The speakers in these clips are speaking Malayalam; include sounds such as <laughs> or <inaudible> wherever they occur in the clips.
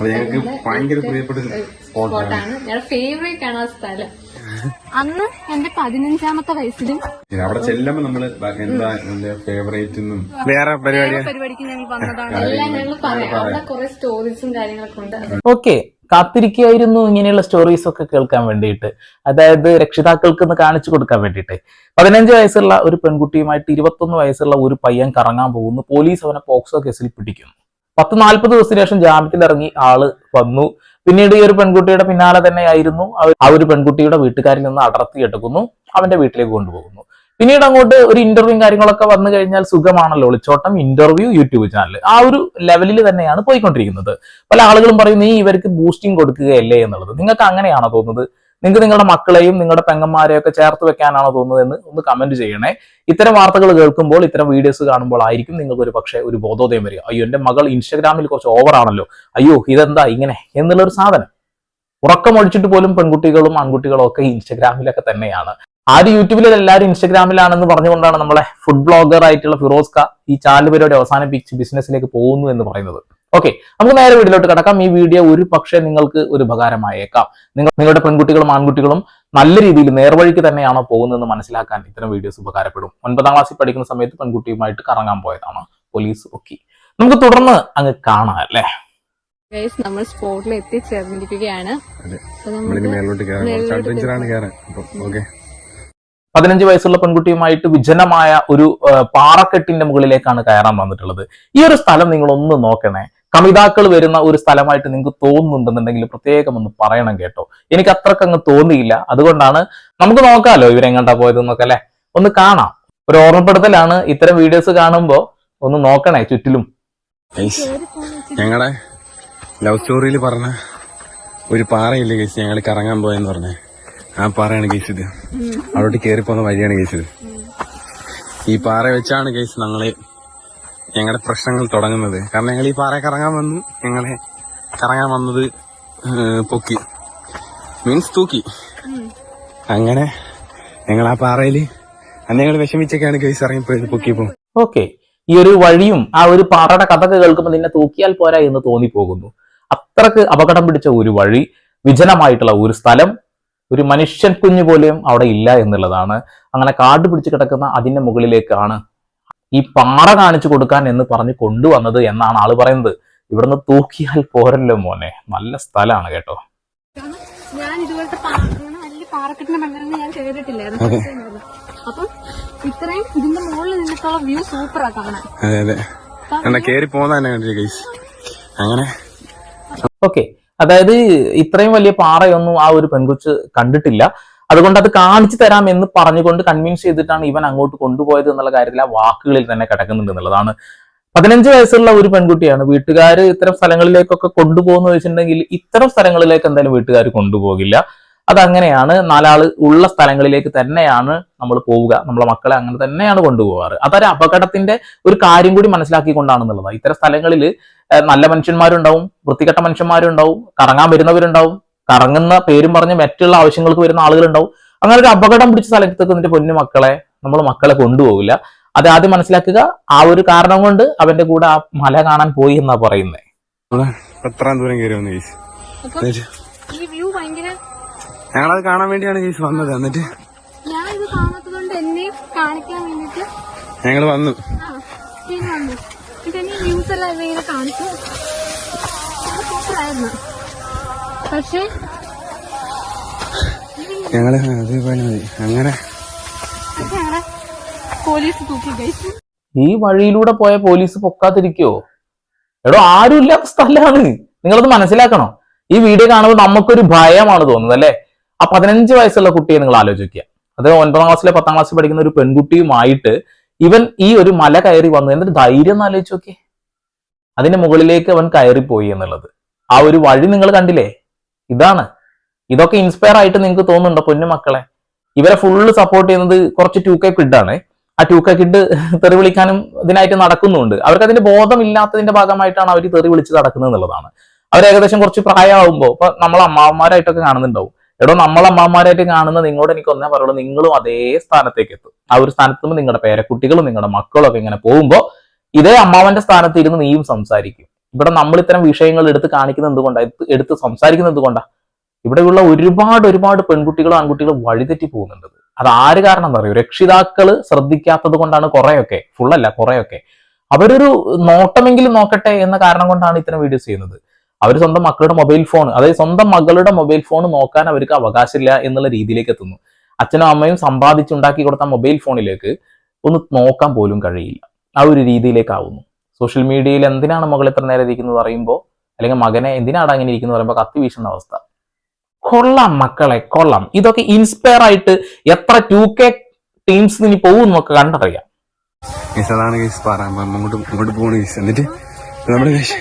അപ്പൊ ഞങ്ങൾക്ക് ഭയങ്കര പ്രിയപ്പെട്ട സ്പോട്ടാണ് ഞങ്ങളുടെ ഫേവറേറ്റ് ആണ്. ആ സ്ഥലം. <laughs> അന്ന് എന്റെ പതിനഞ്ചാമത്തെ വയസ്സിലും അവിടെ ചെല്ലുമ്പോ നമ്മൾ എന്താ എന്റെ ഫേവറേറ്റ് വേറെ പരിപാടിക്ക് ഞങ്ങൾ വന്നതാണ്. എല്ലാം ഞങ്ങൾ പറയാം. അവിടെ കുറെ സ്റ്റോറീസും കാര്യങ്ങളൊക്കെ ഉണ്ട്. ഓക്കെ കാത്തിരിക്കുകയായിരുന്നു ഇങ്ങനെയുള്ള സ്റ്റോറീസ് ഒക്കെ കേൾക്കാൻ വേണ്ടിയിട്ട്. അതായത് രക്ഷിതാക്കൾക്ക് ഒന്ന് കാണിച്ചു കൊടുക്കാൻ വേണ്ടിയിട്ട്. പതിനഞ്ച് വയസ്സുള്ള ഒരു പെൺകുട്ടിയുമായിട്ട് ഇരുപത്തൊന്ന് വയസ്സുള്ള ഒരു പയ്യൻ കറങ്ങാൻ പോകുന്നു. പോലീസ് അവനെ പോക്സോ കേസിൽ പിടിക്കുന്നു. പത്ത് നാൽപ്പത് ദിവസത്തിന് ശേഷം ജാമ്യത്തിൽ ഇറങ്ങി ആൾ വന്നു. പിന്നീട് ഈ ഒരു പെൺകുട്ടിയുടെ പിന്നാലെ തന്നെയായിരുന്നു ആ ഒരു പെൺകുട്ടിയുടെ വീട്ടുകാരിൽ നിന്ന് അടർത്തി എടുക്കുന്നു. അവന്റെ വീട്ടിലേക്ക് കൊണ്ടുപോകുന്നു. പിന്നീട് അങ്ങോട്ട് ഒരു ഇന്റർവ്യൂ കാര്യങ്ങളൊക്കെ വന്നു കഴിഞ്ഞാൽ സുഖമാണല്ലോ. ഒളിച്ചോട്ടം ഇന്റർവ്യൂ യൂട്യൂബ് ചാനൽ ആ ഒരു ലെവലിൽ തന്നെയാണ് പോയിക്കൊണ്ടിരിക്കുന്നത്. പല ആളുകളും പറയും നീ ഇവർക്ക് ബൂസ്റ്റിംഗ് കൊടുക്കുകയല്ലേ എന്നുള്ളത്. നിങ്ങൾക്ക് അങ്ങനെയാണോ തോന്നുന്നത്? നിങ്ങൾക്ക് നിങ്ങളുടെ മക്കളെയും നിങ്ങളുടെ പെങ്ങന്മാരെയും ഒക്കെ ചേർത്ത് വെക്കാനാണോ തോന്നുന്നത് എന്ന് ഒന്ന് കമന്റ് ചെയ്യണേ. ഇത്തരം വാർത്തകൾ കേൾക്കുമ്പോൾ ഇത്തരം വീഡിയോസ് കാണുമ്പോൾ ആയിരിക്കും നിങ്ങൾക്ക് ഒരു പക്ഷേ ഒരു ബോധോദയം വരിക. അയ്യോ എന്റെ മകൾ ഇൻസ്റ്റാഗ്രാമിൽ കുറച്ച് ഓവറാണല്ലോ അയ്യോ ഇതെന്താ ഇങ്ങനെ? എന്നുള്ള ഒരു സാധനം. ഉറക്കമൊഴിച്ചിട്ട് പോലും പെൺകുട്ടികളും ആൺകുട്ടികളും ഒക്കെ ഇൻസ്റ്റാഗ്രാമിലൊക്കെ തന്നെയാണ്. ആര് യൂട്യൂബിൽ എല്ലാവരും ഇൻസ്റ്റാഗ്രാമിലാണെന്ന് പറഞ്ഞുകൊണ്ടാണ് നമ്മളെ ഫുഡ് ബ്ലോഗർ ആയിട്ടുള്ള ഫിറോസ്ക ഈ ചാനൽ പരിപാടി അവസാനിപ്പിച്ച് ബിസിനസ്സിലേക്ക് പോകുന്നു എന്ന് പറയുന്നത്. ഓക്കെ നമുക്ക് നേരെ വീട്ടിലോട്ട് കിടക്കാം. ഈ വീഡിയോ ഒരു പക്ഷേ നിങ്ങൾക്ക് ഒരു ഉപകാരമായേക്കാം. നിങ്ങൾ നിങ്ങളുടെ പെൺകുട്ടികളും ആൺകുട്ടികളും നല്ല രീതിയിൽ നേർവഴിക്ക് തന്നെയാണോ പോകുന്നതെന്ന് മനസ്സിലാക്കാൻ ഇത്തരം വീഡിയോസ് ഉപകാരപ്പെടും. ഒൻപതാം ക്ലാസ്സിൽ പഠിക്കുന്ന സമയത്ത് പെൺകുട്ടിയുമായിട്ട് കറങ്ങാൻ പോയതാണ്. പോലീസ് ഓക്കെ നമുക്ക് തുടർന്ന് അങ്ങ് കാണാം അല്ലേ? നമ്മൾ സ്പോട്ടിൽ എത്തിച്ചേർന്നിരിക്കുകയാണ്. പതിനഞ്ച് വയസ്സുള്ള പെൺകുട്ടിയുമായിട്ട് വിജനമായ ഒരു പാറക്കെട്ടിന്റെ മുകളിലേക്കാണ് കയറാൻ വന്നിട്ടുള്ളത്. ഈ ഒരു സ്ഥലം നിങ്ങൾ ഒന്ന് നോക്കണേ. കമിതാക്കൾ വരുന്ന ഒരു സ്ഥലമായിട്ട് നിങ്ങൾക്ക് തോന്നുന്നുണ്ടെന്നുണ്ടെങ്കിൽ പ്രത്യേകം ഒന്ന് പറയണം കേട്ടോ. എനിക്ക് അത്രയ്ക്ക് അങ്ങ് തോന്നിയില്ല. അതുകൊണ്ടാണ് നമുക്ക് നോക്കാമല്ലോ ഇവരെങ്ങോട്ടാ പോയതെന്നൊക്കെ അല്ലെ? ഒന്ന് കാണാം. ഒരു ഓർമ്മപ്പെടുത്തലാണ് ഇത്തരം വീഡിയോസ് കാണുമ്പോൾ ഒന്ന് നോക്കണേ ചുറ്റിലും. ഞങ്ങളുടെ ലവ് സ്റ്റോറിയിൽ പറഞ്ഞ ഒരു പാറയില്ലേ കേസ് ഞങ്ങൾ കറങ്ങാൻ പോയെന്ന് പറഞ്ഞേ. ആ പാറയാണ് കേസ് ഇത്. അവിടോട്ട് കയറി പോകുന്ന വഴിയാണ് കേസ് ഇത്. ഈ പാറ വെച്ചാണ് കേസ് ഞങ്ങൾ ഞങ്ങളുടെ പ്രശ്നങ്ങൾ തുടങ്ങുന്നത്. കാരണം ഞങ്ങൾ ഈ പാറ കറങ്ങാൻ വന്നു. ഞങ്ങളെ കറങ്ങാൻ വന്നത് പൊക്കി. മീൻസ് തൂക്കി. അങ്ങനെ ഞങ്ങൾ ആ പാറയിൽ അന്ന് ഞങ്ങൾ വിഷമിച്ചൊക്കെയാണ് കേസ് ഇറങ്ങിപ്പോയത് പൊക്കിയപ്പോ ഓക്കെ ഈ ഒരു വഴിയും ആ ഒരു പാറയുടെ കഥ കേൾക്കുമ്പോൾ നിന്നെ തൂക്കിയാൽ പോരാ എന്ന് തോന്നിപ്പോകുന്നു. അത്രയ്ക്ക് അപകടം പിടിച്ച ഒരു വഴി വിജനമായിട്ടുള്ള ഒരു സ്ഥലം ഒരു മനുഷ്യൻ കുഞ്ഞു പോലും അവിടെ ഇല്ല എന്നുള്ളതാണ്. അങ്ങനെ കാട് പിടിച്ച് കിടക്കുന്ന അതിന്റെ മുകളിലേക്കാണ് ഈ പാറ കാണിച്ചു കൊടുക്കാൻ എന്ന് പറഞ്ഞ് കൊണ്ടുവന്നത് എന്നാണ് ആൾ പറയുന്നത്. ഇവിടുന്ന് തൂക്കിയാൽ പോരല്ലോ മോനെ. നല്ല സ്ഥലമാണ് കേട്ടോ. ഞാൻ ഇതുപോലത്തെ വലിയ പാറക്കെട്ടിന്റെ ഞാൻ അപ്പം ഇത്രയും ഇതിന്റെ മുകളിൽ നിന്നിട്ടുള്ള വ്യൂ സൂപ്പറാ കാണാൻ. അതെ അതെ. എന്നാ കേറി പോന്ന തന്നെ കണ്ടില്ല കേസ് അങ്ങനെ. ഓക്കെ അതായത് ഇത്രയും വലിയ പാറയൊന്നും ആ ഒരു പെൺകുച്ച് കണ്ടിട്ടില്ല. അതുകൊണ്ട് അത് കാണിച്ചു തരാം എന്ന് പറഞ്ഞുകൊണ്ട് കൺവിൻസ് ചെയ്തിട്ടാണ് ഇവൻ അങ്ങോട്ട് കൊണ്ടുപോയത് എന്നുള്ള കാര്യത്തിൽ ആ വാക്കുകളിൽ തന്നെ കിടക്കുന്നുണ്ട് എന്നുള്ളതാണ്. പതിനഞ്ച് വയസ്സുള്ള ഒരു പെൺകുട്ടിയാണ്. വീട്ടുകാർ ഇത്തരം സ്ഥലങ്ങളിലേക്കൊക്കെ കൊണ്ടുപോകുന്ന വെച്ചിട്ടുണ്ടെങ്കിൽ ഇത്തരം സ്ഥലങ്ങളിലേക്ക് എന്തായാലും വീട്ടുകാർ കൊണ്ടുപോകില്ല. അതങ്ങനെയാണ്. നാലാൾ ഉള്ള സ്ഥലങ്ങളിലേക്ക് തന്നെയാണ് നമ്മൾ പോവുക. നമ്മളെ മക്കളെ അങ്ങനെ തന്നെയാണ് കൊണ്ടുപോകാറ്. അതൊരു അപകടത്തിന്റെ ഒരു കാര്യം കൂടി മനസ്സിലാക്കിക്കൊണ്ടാണെന്നുള്ളതാണ് ഇത്തരം സ്ഥലങ്ങളിൽ നല്ല മനുഷ്യന്മാരുണ്ടാവും വൃത്തികെട്ട മനുഷ്യന്മാരുണ്ടാവും കറങ്ങാൻ വരുന്നവരുണ്ടാവും കറങ്ങുന്ന പേരും പറഞ്ഞ് മറ്റുള്ള ആവശ്യങ്ങൾക്ക് വരുന്ന ആളുകളുണ്ടാവും. അങ്ങനെ ഒരു അപകടം പിടിച്ച സ്ഥലത്തേക്ക് എന്നിട്ട് പൊന്നു മക്കളെ നമ്മൾ മക്കളെ കൊണ്ടുപോകില്ല. അത് ആദ്യം മനസ്സിലാക്കുക ആ ഒരു കാരണം കൊണ്ട് അവന്റെ കൂടെ ആ മല കാണാൻ പോയി എന്നാ പറയുന്നത് എത്രാം ദൂരം കയറി വന്നു കേസ് ഈ വ്യൂ ഭയങ്കര ഞങ്ങളത് കാണാൻ വേണ്ടിയാണ് കേസ് വന്നത്. എന്നിട്ട് ഞാൻ ഇത് കാണാത്തതുകൊണ്ട് കാണിക്കാൻ വേണ്ടിട്ട് ഞങ്ങൾ വന്നു. ആ പക്ഷേ ഞങ്ങൾ അതേപോലെ മതി. അങ്ങനെ. പോലീസ് തൂക്കി ഈ വഴിയിലൂടെ പോയ പോലീസ് പൊക്കാതിരിക്കോ? എടോ ആരുമില്ലാത്ത സ്ഥലമാണ്. നിങ്ങളത് മനസ്സിലാക്കണോ? ഈ വീഡിയോ കാണുമ്പോൾ നമുക്കൊരു ഭയമാണ് തോന്നുന്നത് അല്ലെ? ആ പതിനഞ്ച് വയസ്സുള്ള കുട്ടിയെ നിങ്ങൾ ആലോചിക്കുക. അത് ഒൻപതാം ക്ലാസ്സിലെ പത്താം ക്ലാസ്സിൽ പഠിക്കുന്ന ഒരു പെൺകുട്ടിയുമായിട്ട് ഇവൻ ഈ ഒരു മല കയറി വന്നു. എന്നൊരു ധൈര്യം എന്ന് ആലോചിച്ച് നോക്കിയേ. അതിന്റെ മുകളിലേക്ക് അവൻ കയറിപ്പോയി എന്നുള്ളത്. ആ ഒരു വഴി നിങ്ങൾ കണ്ടില്ലേ? ഇതാണ്. ഇതൊക്കെ ഇൻസ്പയർ ആയിട്ട് നിങ്ങൾക്ക് തോന്നുന്നുണ്ടോ പൊന്നു മക്കളെ? ഇവരെ ഫുള്ള് സപ്പോർട്ട് ചെയ്യുന്നത് കുറച്ച് ടു കെ കിഡാണ് ആ ടു കെ കിഡ് തെറി വിളിക്കാനും ഇതിനായിട്ട് നടക്കുന്നുണ്ട്. അവർക്ക് അതിന്റെ ബോധമില്ലാത്തതിന്റെ ഭാഗമായിട്ടാണ് അവർ തെറി വിളിച്ച് നടക്കുന്നത് എന്നുള്ളതാണ്. അവർ ഏകദേശം കുറച്ച് പ്രായമാകുമ്പോൾ ഇപ്പൊ നമ്മൾ അമ്മാവന്മാരായിട്ടൊക്കെ കാണുന്നുണ്ടാവും. എടോ നമ്മൾ അമ്മാവന്മാരായിട്ട് കാണുന്ന നിങ്ങളോട് എനിക്ക് ഒന്നേ പറയുള്ളൂ നിങ്ങളും അതേ സ്ഥാനത്തേക്ക് എത്തും. ആ ഒരു സ്ഥാനത്ത് നിങ്ങളുടെ പേരക്കുട്ടികളും നിങ്ങളുടെ മക്കളും ഒക്കെ ഇങ്ങനെ പോകുമ്പോൾ ഇതേ അമ്മാവന്റെ സ്ഥാനത്ത് ഇരുന്ന് നീയും സംസാരിക്കും. ഇവിടെ നമ്മൾ ഇത്തരം വിഷയങ്ങൾ എടുത്ത് കാണിക്കുന്നത് എന്തുകൊണ്ടാ? എടുത്ത് സംസാരിക്കുന്നത് എന്തുകൊണ്ടാണ് ഇവിടെയുള്ള ഒരുപാട് ഒരുപാട് പെൺകുട്ടികളും ആൺകുട്ടികളും വഴിതെറ്റി പോകുന്നുണ്ട്. അത് ആര് കാരണം എന്താ പറയുക രക്ഷിതാക്കൾ ശ്രദ്ധിക്കാത്തത് കൊണ്ടാണ് കുറെയൊക്കെ ഫുള്ളല്ല കുറെയൊക്കെ. അവരൊരു നോട്ടമെങ്കിലും നോക്കട്ടെ എന്ന കാരണം കൊണ്ടാണ് ഇത്തരം വീഡിയോസ് ചെയ്യുന്നത്. അവർ സ്വന്തം മക്കളുടെ മൊബൈൽ ഫോൺ അതായത് സ്വന്തം മകളുടെ മൊബൈൽ ഫോൺ നോക്കാൻ അവർക്ക് അവകാശമില്ല എന്നുള്ള രീതിയിലേക്ക് എത്തുന്നു. അച്ഛനും അമ്മയും സമ്പാദിച്ചുണ്ടാക്കി കൊടുത്ത മൊബൈൽ ഫോണിലേക്ക് ഒന്ന് നോക്കാൻ പോലും കഴിയില്ല. ആ ഒരു രീതിയിലേക്കാവുന്നു സോഷ്യൽ മീഡിയയിൽ എന്തിനാണ് മകൾ ഇത്ര നേരം ഇരിക്കുന്നത് പറയുമ്പോൾ അല്ലെങ്കിൽ മകനെ എന്തിനാണ് അങ്ങനെ ഇരിക്കുന്നത് പറയുമ്പോൾ കത്തി വീശുന്ന അവസ്ഥ. കൊള്ളാം മക്കളെ കൊള്ളാം. ഇതൊക്കെ ഇൻസ്പയർ ആയിട്ട് എത്ര ടു കെ ടീംസ് ഇനി പോകും എന്നൊക്കെ കണ്ടറിയാം.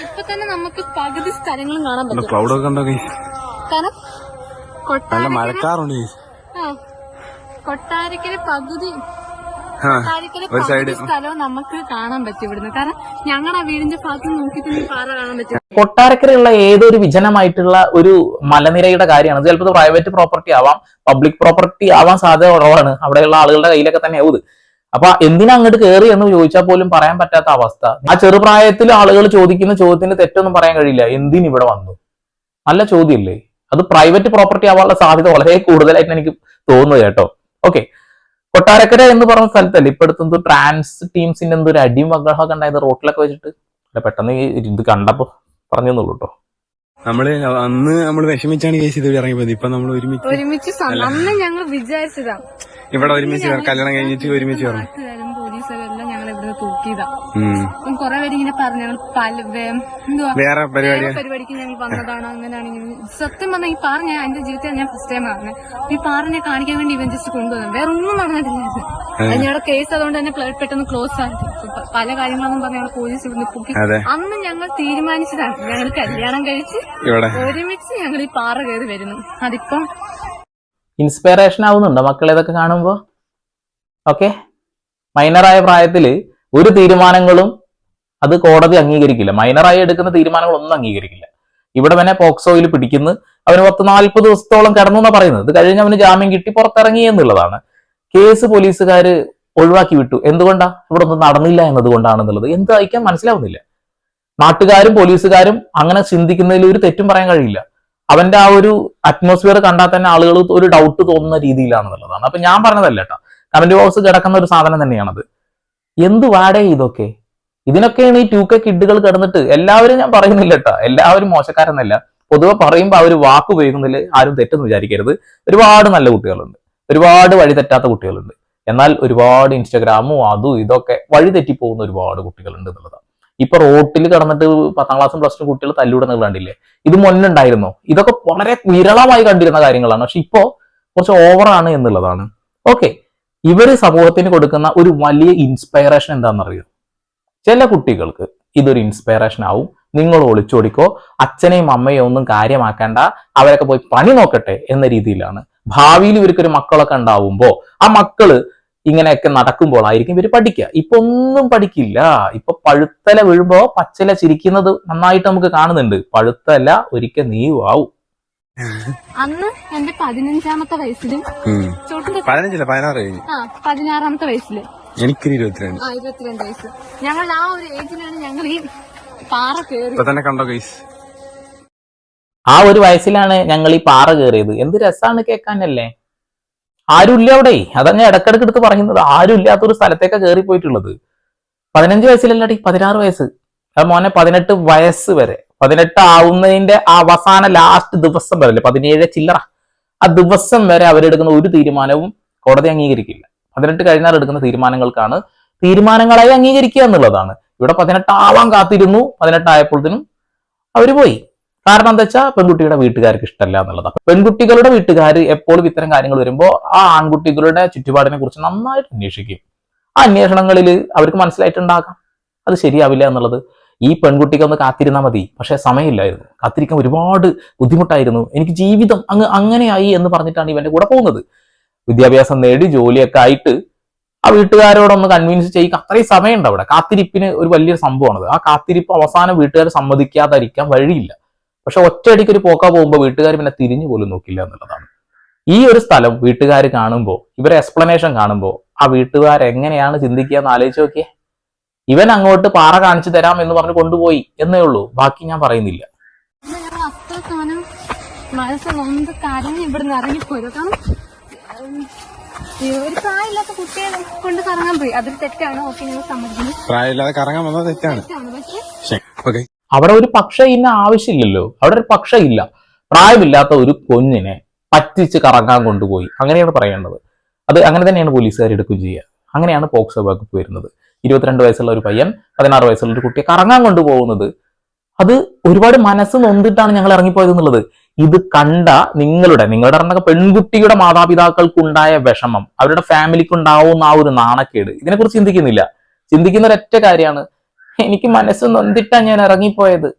എന്നിട്ട് നമുക്ക് പകുതി സ്ഥലങ്ങളും കാണാൻ പറ്റും. ഉണ്ടോ കാരണം കൊട്ടാരക്കര പകുതി ഒരു സൈഡ്. സ്ഥലവും നമുക്ക് കാണാൻ പറ്റും ഇവിടുന്ന് കാരണം ഞങ്ങളുടെ വീടിന്റെ ഭാഗത്ത് നോക്കിയിട്ട് പാറ കാണാൻ പറ്റും കൊട്ടാരക്കരയുള്ള ഏതൊരു വിജനമായിട്ടുള്ള ഒരു മലനിരയുടെ കാര്യമാണ്. ചിലപ്പോൾ പ്രൈവറ്റ് പ്രോപ്പർട്ടി ആവാം പബ്ലിക് പ്രോപ്പർട്ടി ആവാൻ സാധ്യത കുറവാണ് അവിടെയുള്ള ആളുകളുടെ കയ്യിലൊക്കെ തന്നെ ആവും. അപ്പൊ എന്തിനാ അങ്ങോട്ട് കയറി എന്ന് ചോദിച്ചാൽ പോലും പറയാൻ പറ്റാത്ത അവസ്ഥ. ആ ചെറുപ്രായത്തിൽ ആളുകൾ ചോദിക്കുന്ന ചോദ്യത്തിന് തെറ്റൊന്നും പറയാൻ കഴിയില്ല. എന്തിന് ഇവിടെ വന്നു? നല്ല ചോദ്യമില്ലേ അത് പ്രൈവറ്റ് പ്രോപ്പർട്ടി ആവാനുള്ള സാധ്യത വളരെ കൂടുതലായിട്ട് എനിക്ക് തോന്നുന്നത് കേട്ടോ. ഓക്കെ കൊട്ടാരക്കര എന്ന് പറഞ്ഞ സ്ഥലത്തല്ലേ? ഇപ്പൊ അടുത്തെന്ത് ട്രാൻസ് ടീംസിന്റെ എന്തോ ഒരു അടിയും ഉണ്ടായത് റോട്ടിലൊക്കെ വെച്ചിട്ട്. അല്ല, പെട്ടെന്ന് ഇത് കണ്ടപ്പോ പറഞ്ഞെന്നുള്ളൂ കേട്ടോ നമ്മൾ അന്ന് നമ്മൾ വിഷമിച്ചാണ് കേസ് ഇത് ഇറങ്ങിപ്പോയത്. ഇപ്പൊ നമ്മൾ ഒരുമിച്ച് ഒരുമിച്ച് ഞങ്ങൾ വിചാരിച്ചതാ. ഇവിടെ ഒരുമിച്ച് കല്യാണം കഴിഞ്ഞിട്ട് ഒരുമിച്ച് പറഞ്ഞു നാട്ടുകാരും പോലീസുകാരും എല്ലാം ഞങ്ങൾ ഇവിടുന്ന് തൂക്കിയതാ. അപ്പം കുറെ പേര് ഇങ്ങനെ പറഞ്ഞു ഞങ്ങൾ പല വേ- എന്തുവാ? വേറെ പരിപാടി. വേറെ പരിപാടിക്ക് ഞങ്ങൾ വന്നതാണ്? അങ്ങനെയാണ് സത്യം പറഞ്ഞാൽ ഈ പാറ ഞാൻ എന്റെ ജീവിതത്തിൽ ഞാൻ ഫസ്റ്റ് ടൈം പറഞ്ഞു ഈ പാറിനെ കാണിക്കാൻ വേണ്ടി ഇവൻ ജസ്റ്റ് കൊണ്ടുവന്നു വേറെ ഒന്നും നടന്നിട്ടില്ല ഞങ്ങളുടെ കേസ് അതുകൊണ്ട് തന്നെ പെട്ടെന്ന് ക്ലോസ് ആക്കി പല കാര്യങ്ങളൊന്നും പറഞ്ഞു ഞങ്ങൾ പോലീസ് ഇവിടുന്ന് പൊക്കി അന്ന് ഞങ്ങൾ തീരുമാനിച്ചതാണ്. ഞങ്ങൾ കല്യാണം കഴിച്ച് ഇവിടെ. ഒരുമിച്ച് ഞങ്ങൾ ഈ പാറ കയറി വരുന്നു. അതിപ്പം ഇൻസ്പിറേഷൻ ആവുന്നുണ്ടോ മക്കളെ ഇതൊക്കെ കാണുമ്പോൾ ഓക്കെ മൈനറായ പ്രായത്തിൽ ഒരു തീരുമാനങ്ങളും അത് കോടതി അംഗീകരിക്കില്ല. മൈനറായി എടുക്കുന്ന തീരുമാനങ്ങളൊന്നും അംഗീകരിക്കില്ല. ഇവിടെ തന്നെ പോക്സോയിൽ പിടിക്കുന്നു. അവന് പത്ത് നാൽപ്പത് ദിവസത്തോളം കിടന്നു എന്നാ പറയുന്നത്. ഇത് കഴിഞ്ഞ് അവന് ജാമ്യം കിട്ടി പുറത്തിറങ്ങി എന്നുള്ളതാണ്. കേസ് പോലീസുകാർ ഒഴിവാക്കി വിട്ടു. എന്തുകൊണ്ടാ? ഇവിടെ ഒന്നും നടന്നില്ല എന്നതുകൊണ്ടാണെന്നുള്ളത്. എന്ത് അയക്കാൻ മനസ്സിലാവുന്നില്ല. നാട്ടുകാരും പോലീസുകാരും അങ്ങനെ ചിന്തിക്കുന്നതിൽ ഒരു തെറ്റും പറയാൻ കഴിയില്ല. അവന്റെ ആ ഒരു അറ്റ്മോസ്ഫിയർ കണ്ടാൽ തന്നെ ആളുകൾ ഒരു ഡൗട്ട് തോന്നുന്ന രീതിയിലാണെന്നുള്ളതാണ്. അപ്പൊ ഞാൻ പറഞ്ഞതല്ല കേട്ടോ. കമന്റ് ബോക്സ് കിടക്കുന്ന ഒരു സാധനം തന്നെയാണത്. എന്ത് വാടേ ഇതൊക്കെ? ഇതിനൊക്കെയാണ് ഈ ടു കെ കിഡുകൾ കിടന്നിട്ട് എല്ലാവരും ഞാൻ പറയുന്നില്ല കേട്ടോ. എല്ലാവരും മോശക്കാരെന്നല്ല. പൊതുവെ പറയുമ്പോൾ അവർ വാക്ക് ഉപയോഗിക്കുന്നതിൽ ആരും തെറ്റെന്ന് വിചാരിക്കരുത്. ഒരുപാട് നല്ല കുട്ടികളുണ്ട്. ഒരുപാട് വഴി തെറ്റാത്ത കുട്ടികളുണ്ട്. എന്നാൽ ഒരുപാട് ഇൻസ്റ്റാഗ്രാമും അതും ഇതൊക്കെ വഴി തെറ്റിപ്പോകുന്ന ഒരുപാട് കുട്ടികളുണ്ട് എന്നുള്ളതാണ്. ഇപ്പൊ റോട്ടിൽ കിടന്നിട്ട് പത്താം ക്ലാസ്സും പ്ലസ് ടു കുട്ടികൾ തല്ലൂടെ കണ്ടില്ലേ? ഇത് മുന്നുണ്ടായിരുന്നോ ഇതൊക്കെ വളരെ വിരളമായി കണ്ടിരുന്ന കാര്യങ്ങളാണ്. പക്ഷെ ഇപ്പോ കുറച്ച് ഓവറാണ് എന്നുള്ളതാണ്. ഓക്കെ ഇവർ സമൂഹത്തിന് കൊടുക്കുന്ന ഒരു വലിയ ഇൻസ്പയറേഷൻ എന്താണെന്നറിയോ? ചില കുട്ടികൾക്ക് ഇതൊരു ഇൻസ്പയറേഷൻ ആവും. നിങ്ങൾ ഒളിച്ചോടിക്കോ. അച്ഛനെയും അമ്മയും ഒന്നും കാര്യമാക്കേണ്ട. അവരൊക്കെ പോയി പണി നോക്കട്ടെ എന്ന രീതിയിലാണ്. ഭാവിയിൽ ഇവർക്കൊരു മക്കളൊക്കെ ഉണ്ടാവുമ്പോൾ ആ മക്കൾ ഇങ്ങനെയൊക്കെ നടക്കുമ്പോൾ ആയിരിക്കും ഇവർ പഠിക്കുക. ഇപ്പൊ ഒന്നും പഠിക്കില്ല. ഇപ്പൊ പഴുത്തല വീഴുമ്പോ പച്ചല ചിരിക്കുന്നത് നന്നായിട്ട് നമുക്ക് കാണുന്നുണ്ട്. പഴുത്തല ഒരിക്കൽ നീവാവും അന്ന് എന്റെ പതിനഞ്ചാമത്തെ വയസ്സിലും പതിനഞ്ചില്ല? പതിനാറ് കഴിഞ്ഞു. ആ പതിനാറാമത്തെ വയസ്സിൽ. എനിക്ക് ഇരുപത്തിരണ്ട്. ആ ഇരുപത്തിരണ്ട് വയസ്സ്. ഞങ്ങൾ ആ ഒരു ഏജിലാണ് ഞങ്ങൾ ഈ പാറ കേറി ഇപ്പൊ തന്നെ കണ്ടോ ഗൈസ് ആ ഒരു വയസ്സിലാണ് ഞങ്ങൾ ഈ പാറ കയറിയത്. എന്ത് രസമാണ് കേൾക്കാനല്ലേ? ആരുമില്ല അവിടെ? അതാ ഞാൻ ഇടക്കിടക്ക് എടുത്ത് പറയുന്നത്. ആരും ഇല്ലാത്തൊരു സ്ഥലത്തേക്കാ കയറി പോയിട്ടുള്ളത് പതിനഞ്ച് വയസ്സിലല്ലാടി പതിനാറ് വയസ്സ്. അത് മോനെ പതിനെട്ട് വയസ്സ് വരെ. പതിനെട്ട് ആവുന്നതിന്റെ അവസാന ലാസ്റ്റ് ദിവസം വരെ പതിനേഴ് ചില്ലറ ആ ദിവസം വരെ അവരെടുക്കുന്ന ഒരു തീരുമാനവും കോടതി അംഗീകരിക്കില്ല. പതിനെട്ട് കഴിഞ്ഞാൽ എടുക്കുന്ന തീരുമാനങ്ങൾക്കാണ് തീരുമാനങ്ങളായി അംഗീകരിക്കുക എന്നുള്ളതാണ്. ഇവിടെ പതിനെട്ടാവാൻ കാത്തിരുന്നു പതിനെട്ടായപ്പോഴത്തേനും അവർ പോയി. കാരണം എന്താ വെച്ചാൽ പെൺകുട്ടിയുടെ വീട്ടുകാർക്ക് ഇഷ്ടമല്ല എന്നുള്ളതാണ്. പെൺകുട്ടികളുടെ വീട്ടുകാർ എപ്പോഴും ഇത്തരം കാര്യങ്ങൾ വരുമ്പോൾ ആ ആൺകുട്ടികളുടെ ചുറ്റുപാടിനെ കുറിച്ച് നന്നായിട്ട് അന്വേഷിക്കും. ആ അന്വേഷണങ്ങളിൽ അവർക്ക് മനസ്സിലായിട്ടുണ്ടാകാം. അത് ശരിയാവില്ല എന്നുള്ളത് ഈ പെൺകുട്ടിക്ക് ഒന്ന് കാത്തിരുന്നാൽ മതി. പക്ഷേ സമയമില്ലായിരുന്നു. കാത്തിരിക്കാൻ ഒരുപാട് ബുദ്ധിമുട്ടായിരുന്നു. എനിക്ക് ജീവിതം അങ്ങ് അങ്ങനെയായി എന്ന് പറഞ്ഞിട്ടാണ് ഇവന്റെ കൂടെ പോകുന്നത്. വിദ്യാഭ്യാസം നേടി ജോലിയൊക്കെ ആയിട്ട് ആ വീട്ടുകാരോടൊന്ന് കൺവിൻസ് ചെയ്യുക അത്രയും സമയമുണ്ട് അവിടെ. കാത്തിരിപ്പിന് ഒരു വലിയൊരു സംഭവമാണത്. ആ കാത്തിരിപ്പ് അവസാനം വീട്ടുകാർ സമ്മതിക്കാതിരിക്കാൻ വഴിയില്ല. പക്ഷെ ഒറ്റയടിക്ക് ഒരു പോക്ക പോകുമ്പോൾ വീട്ടുകാർ പിന്നെ തിരിഞ്ഞു പോലും നോക്കില്ല എന്നുള്ളതാണ്. ഈ ഒരു സ്ഥലം വീട്ടുകാർ കാണുമ്പോൾ ഇവരെ എക്സ്പ്ലനേഷൻ കാണുമ്പോൾ ആ വീട്ടുകാർ എങ്ങനെയാണ് ചിന്തിക്കുക എന്ന് ആലോചിച്ച് നോക്കിയേ? ഇവൻ അങ്ങോട്ട് പാറ കാണിച്ചു തരാം എന്ന് പറഞ്ഞ് കൊണ്ടുപോയി എന്നേ ഉള്ളൂ. ബാക്കി ഞാൻ പറയുന്നില്ല. അവിടെ ഞങ്ങൾ അത്രത്തോനം മനസ്സ് നൊന്ത് കരഞ്ഞ് ഇവിടുന്ന് ഇറങ്ങിപ്പോയത് കാരണം ഒരു പ്രായമില്ലാത്ത കുട്ടിയെ കൊണ്ട് കറങ്ങാൻ പോയി അതൊരു തെറ്റാണ് ഓക്കെ ഞങ്ങൾ സമ്മതിക്കുന്നു പ്രായമില്ലാതെ കറങ്ങാൻ വന്നത് തെറ്റാണ്. പക്ഷെ അവിടെ ഒരു പക്ഷ ഇന്ന ആവശ്യമില്ലല്ലോ. അവിടെ ഒരു പക്ഷെ ഇല്ല. പ്രായമില്ലാത്ത ഒരു കുഞ്ഞിനെ പറ്റിച്ച് കറങ്ങാൻ കൊണ്ടുപോയി. അങ്ങനെയാണ് പറയേണ്ടത്. അത് അങ്ങനെ തന്നെയാണ് പോലീസുകാർ എടുക്കുകയും ചെയ്യുക. അങ്ങനെയാണ് പോക്സോ വകുപ്പ് വരുന്നത്. ഇരുപത്തിരണ്ട് വയസ്സുള്ള ഒരു പയ്യൻ പതിനാറ് വയസ്സുള്ള ഒരു കുട്ടിയെ കറങ്ങാൻ കൊണ്ടുപോകുന്നത്. അത് ഒരുപാട് മനസ്സ് നൊന്തിട്ടാണ് ഞങ്ങൾ ഇറങ്ങിപ്പോയത് എന്നുള്ളത്. ഇത് കണ്ട നിങ്ങളുടെ നിങ്ങളുടെ പറഞ്ഞ പെൺകുട്ടിയുടെ മാതാപിതാക്കൾക്കുണ്ടായ വിഷമം അവരുടെ ഫാമിലിക്ക് ഉണ്ടാവുന്ന ആ ഒരു നാണക്കേട് ഇതിനെക്കുറിച്ച് ചിന്തിക്കുന്നില്ല. ചിന്തിക്കുന്ന ഒരൊറ്റ കാര്യമാണ് എനിക്ക് മനസ്സ് നൊന്തിട്ടാണ് ഞാൻ ഇറങ്ങിപ്പോയത്.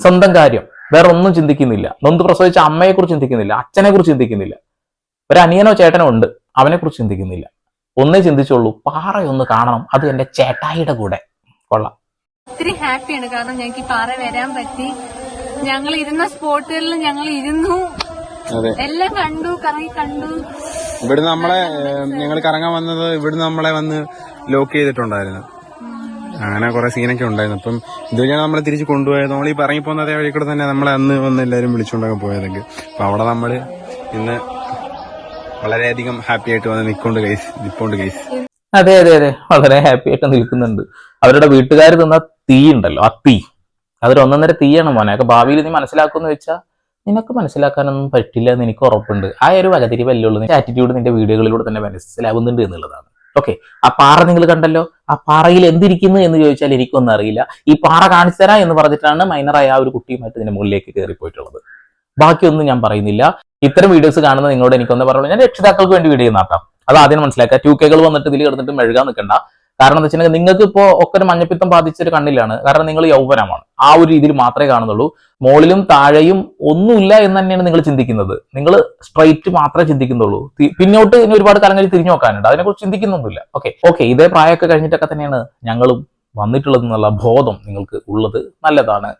സ്വന്തം കാര്യം വേറെ ഒന്നും ചിന്തിക്കുന്നില്ല. നൊന്ത് പ്രസവിച്ച അമ്മയെക്കുറിച്ച് ചിന്തിക്കുന്നില്ല അച്ഛനെക്കുറിച്ച് ചിന്തിക്കുന്നില്ല. ഒരു അനിയനോ ചേട്ടനോ ഉണ്ട് അവനെക്കുറിച്ച് ചിന്തിക്കുന്നില്ല. ഒന്നേ ചിന്തിച്ചുള്ളൂ പാറയൊന്ന് കാണണം അത് എന്റെ ചേട്ടായിയുടെ കൂടെ. കൊള്ളാം. ഒത്തിരി ഹാപ്പിയാണ്. കാരണം ഞങ്ങൾക്ക് ഈ പാറ വരാൻ പറ്റി. ഞങ്ങൾ ഇരുന്ന സ്പോട്ടുകളിൽ ഞങ്ങൾ ഇരുന്നു. എല്ലാം കണ്ടു കറങ്ങി കണ്ടു. ഇവിടെ നമ്മളെ ഞങ്ങൾ കറങ്ങാൻ വന്നത് ഇവിടെ നമ്മളെ വന്ന് ലോക്ക് ചെയ്തിട്ടുണ്ടായിരുന്നു. അങ്ങനെ കുറെ സീനൊക്കെ ഉണ്ടായിരുന്നു. അപ്പം ഇതുവഴിയാണ് നമ്മളെ തിരിച്ച് കൊണ്ടുപോയത്. നമ്മൾ ഈ പറങ്ങി പോകുന്ന അതേ വഴി കൂടെ തന്നെ നമ്മളെ അന്ന് വന്ന് എല്ലാവരും വിളിച്ചുകൊണ്ടൊക്കെ പോയതൊക്കെ. അപ്പൊ അവിടെ നമ്മൾ ഇന്ന് വളരെയധികം ഹാപ്പി ആയിട്ട് വന്ന് നിൽക്കൊണ്ട് ഗൈസ് നിപ്പോണ്ട് ഗൈസ് അതെ അതെ അതെ. വളരെ ഹാപ്പി ആയിട്ട് നിൽക്കുന്നുണ്ട്. അവരുടെ വീട്ടുകാർ തന്ന തീ ഉണ്ടല്ലോ ആ തീ. അതൊരു ഒന്നൊന്നര തീയാണ് മോനെ. അപ്പൊ ഭാവിയിൽ നീ മനസ്സിലാക്കുമെന്ന് വെച്ചാൽ നിനക്ക് മനസ്സിലാക്കാനൊന്നും പറ്റില്ല എന്ന് എനിക്ക് ഉറപ്പുണ്ട്. ആ ഒരു വകതിരിവല്ലേ ഉള്ളൂ. നിന്റെ ആറ്റിറ്റ്യൂഡ് നിന്റെ വീഡിയോകളിലൂടെ തന്നെ മനസ്സിലാവുന്നുണ്ട് എന്നുള്ളതാണ്. ഓക്കെ ആ പാറ നിങ്ങൾ കണ്ടല്ലോ? ആ പാറയിൽ എന്തിരിക്കുന്നു എന്ന് ചോദിച്ചാൽ എനിക്കൊന്നും അറിയില്ല. ഈ പാറ കാണിച്ചു തരാം എന്ന് പറഞ്ഞിട്ടാണ് മൈനറായ ആ ഒരു കുട്ടിയുമായിട്ട് ഇതിന്റെ മുകളിലേക്ക് കയറിപ്പോയിട്ടുള്ളത്. ബാക്കിയൊന്നും ഞാൻ പറയുന്നില്ല. ഇത്തരം വീഡിയോസ് കാണുന്ന നിങ്ങളോട് എനിക്കൊന്ന് പറയുള്ളൂ ഞാൻ രക്ഷിതാക്കൾക്ക് വേണ്ടി വീഡിയോ നാട്ടാം അത് ആദ്യം മനസ്സിലാക്കുക. ടു കെകൾ വന്നിട്ട് ഇതിൽ കിടന്നിട്ട് മെഴുകാൻ നിൽക്കണ്ട. കാരണം എന്താ വെച്ചിട്ടുണ്ടെങ്കിൽ നിങ്ങൾക്ക് ഇപ്പോൾ ഒക്കെ ഒരു മഞ്ഞപ്പിത്തം ബാധിച്ചൊരു കണ്ണിലാണ്. കാരണം നിങ്ങൾ യൗവനമാണ്. ആ ഒരു രീതിയിൽ മാത്രമേ കാണുന്നുള്ളൂ. മുകളിലും താഴെയും ഒന്നുമില്ല എന്ന് തന്നെയാണ് നിങ്ങൾ ചിന്തിക്കുന്നത്. നിങ്ങൾ സ്ട്രൈറ്റ് മാത്രമേ ചിന്തിക്കുന്നുള്ളൂ. പിന്നോട്ട് ഇനി ഒരുപാട് കാലം കഴിഞ്ഞ് തിരിഞ്ഞു നോക്കാനുണ്ട്. അതിനെക്കുറിച്ച് ചിന്തിക്കുന്നൊന്നുമില്ല. ഓക്കെ ഓക്കെ ഇതേ പ്രായമൊക്കെ കഴിഞ്ഞിട്ടൊക്കെ തന്നെയാണ് ഞങ്ങളും വന്നിട്ടുള്ളത് എന്നുള്ള ബോധം നിങ്ങൾക്ക് ഉള്ളത് നല്ലതാണ്.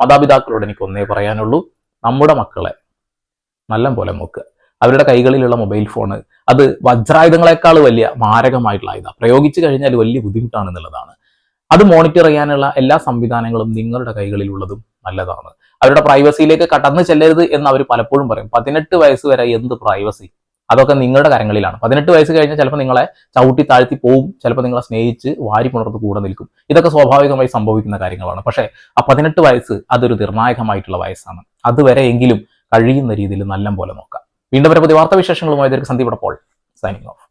മാതാപിതാക്കളോട് എനിക്ക് ഒന്നേ പറയാനുള്ളൂ. നമ്മുടെ മക്കളെ നല്ല പോലെ നോക്കുക. അവരുടെ കൈകളിലുള്ള മൊബൈൽ ഫോണ് അത് വജ്രായുധങ്ങളെക്കാൾ വലിയ മാരകമായിട്ടുള്ള ആയുധം പ്രയോഗിച്ചു കഴിഞ്ഞാൽ വലിയ ബുദ്ധിമുട്ടാണ് എന്നുള്ളതാണ് അത് മോണിറ്റർ ചെയ്യാനുള്ള എല്ലാ സംവിധാനങ്ങളും നിങ്ങളുടെ കൈകളിലുള്ളതും നല്ലതാണ്. അവരുടെ പ്രൈവസിയിലേക്ക് കടന്നു ചെല്ലരുത് എന്ന് അവർ പലപ്പോഴും പറയും. പതിനെട്ട് വയസ്സ് വരെ എന്ത് പ്രൈവസി അതൊക്കെ നിങ്ങളുടെ കരങ്ങളിലാണ്. പതിനെട്ട് വയസ്സ് കഴിഞ്ഞാൽ ചിലപ്പോൾ നിങ്ങളെ ചവിട്ടി താഴ്ത്തി പോവും. ചിലപ്പോൾ നിങ്ങളെ സ്നേഹിച്ച് വാരി പുണർത്ത് കൂടെ നിൽക്കും. ഇതൊക്കെ സ്വാഭാവികമായി സംഭവിക്കുന്ന കാര്യങ്ങളാണ്. പക്ഷേ ആ പതിനെട്ട് വയസ്സ് അതൊരു നിർണായകമായിട്ടുള്ള വയസ്സാണ്. അതുവരെ എങ്കിലും കഴിയുന്ന രീതിയിൽ നല്ല പോലെ നോക്കാം. വീണ്ടും ഒരു പുതിയ വാർത്താവിശേഷങ്ങളുമായി സന്ദീപ് പോൾ സൈനിങ് ഓഫ്